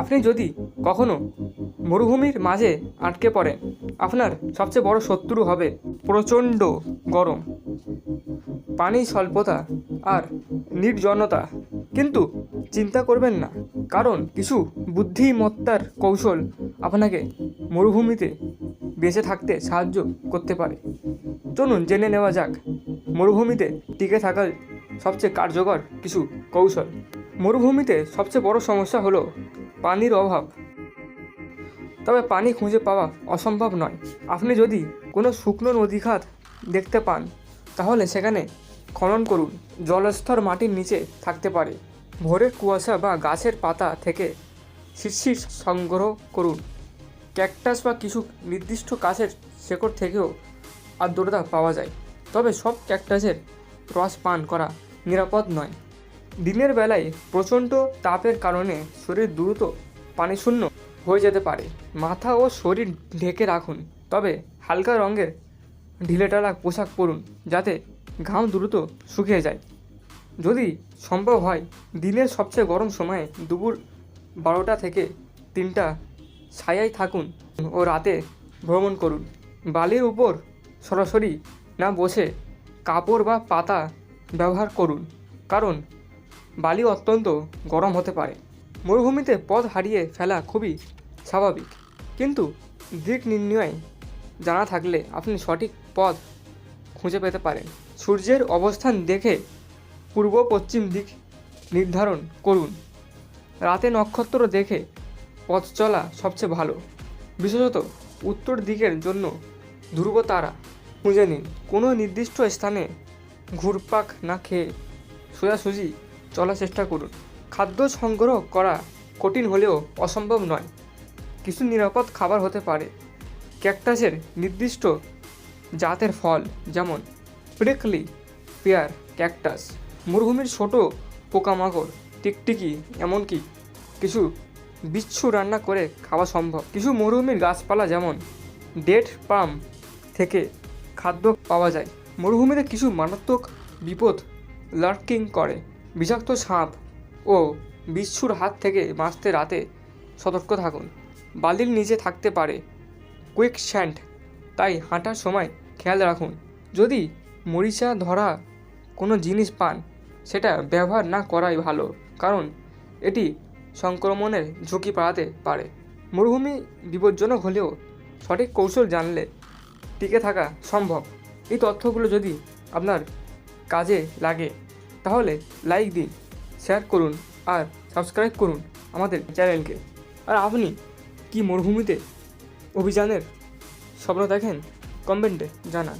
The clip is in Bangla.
আপনি যদি কখনো মরুভূমির মাঝে আটকে পড়েন, আপনার সবচেয়ে বড় শত্রু হবে প্রচণ্ড গরম, পানি স্বল্পতা আর নির্জনতা। কিন্তু চিন্তা করবেন না, কারণ কিছু বুদ্ধিমত্তার কৌশল আপনাকে মরুভূমিতে বেঁচে থাকতে সাহায্য করতে পারে। চলুন জেনে নেওয়া যাক, মরুভূমিতে টিকে থাকার সবচেয়ে কার্যকর কিছু কৌশল। মরুভূমিতে সবচেয়ে বড় সমস্যা হলো পানির অভাব। তবে পানি খুঁজে পাওয়া অসম্ভব নয়। আপনি যদি কোনো শুকনো নদীঘাত দেখতে পান, তাহলে সেখানে খনন করুন। জলস্তর মাটির নিচে থাকতে পারে। ভোরের কুয়াশা বা গাছের পাতা থেকে শিরশির সংগ্রহ করুন। ক্যাকটাস বা কিছু নির্দিষ্ট গাছের শেকড় থেকেও আর্দ্রতা পাওয়া যায়। তবে সব ক্যাকটাসের রস পান করা নিরাপদ নয়। দিনের বেলায় প্রচণ্ড তাপের কারণে শরীর দ্রুত পানিশূন্য হয়ে যেতে পারে। মাথা ও শরীর ঢেকে রাখুন, তবে হালকা রঙের ঢিলেটালা পোশাক পরুন যাতে ঘাম দ্রুত শুকিয়ে যায়। যদি সম্ভব হয়, দিনের সবচেয়ে গরম সময়ে দুপুর বারোটা থেকে তিনটা ছায়ায় থাকুন ও রাতে ভ্রমণ করুন। বালির উপর সরাসরি না বসে কাপড় বা পাতা ব্যবহার করুন, কারণ বালি অত্যন্ত গরম হতে পারে। মরুভূমিতে পথ হারিয়ে ফেলা খুবই স্বাভাবিক। কিন্তু দিক নির্ণয় জানা থাকলে আপনি সঠিক পথ খুঁজে পেতে পারেন। সূর্যের অবস্থান দেখে পূর্ব পশ্চিম দিক নির্ধারণ করুন। রাতে নক্ষত্র দেখে পথ চলা সবচেয়ে ভালো। বিশেষত উত্তর দিকের জন্য ধ্রুব তারা খুঁজে নিন। কোনো নির্দিষ্ট স্থানে ঘুরপাক না খেয়ে সোজাসুজি চলার চেষ্টা করুন। খাদ্য সংগ্রহ করা কঠিন হলেও অসম্ভব নয়। কিছু নিরাপদ খাবার হতে পারে। ক্যাকটাসের নির্দিষ্ট জাতের ফল যেমন প্রিকলি পেয়ার ক্যাকটাস মরুভূমির ছোট পোকামাকড়, টিকটিকি এমনকি কিছু বিচ্ছু রান্না করে খাওয়া সম্ভব। কিছু মরুভূমির গাছপালা যেমন ডেট পাম থেকে খাদ্য পাওয়া যায়। মরুভূমিতে কিছু মারাত্মক বিপদ লার্কিং করে। বিষাক্ত সাপ ও বিচ্ছুর হাত থেকে বাঁচতে রাতে সতর্ক থাকুন। বালির নিচে থাকতে পারে কুইক স্যান্ড তাই হাঁটার সময় খেয়াল রাখুন। যদি মরিচা ধরা কোনো জিনিস পান, সেটা ব্যবহার না করাই ভালো, কারণ এটি সংক্রমণের ঝুঁকি বাড়াতে পারে। মরুভূমি বিপজ্জনক হলেও সঠিক কৌশল জানলে টিকে থাকা সম্ভব। এই তথ্যগুলো যদি আপনার কাজে লাগে তাহলে লাইক দিন শেয়ার করুন আর সাবস্ক্রাইব করুন আমাদের চ্যানেলকে আর আপনি কি মরুভূমিতে অভিযানের স্বপ্ন দেখেন? কমেন্টে জানান।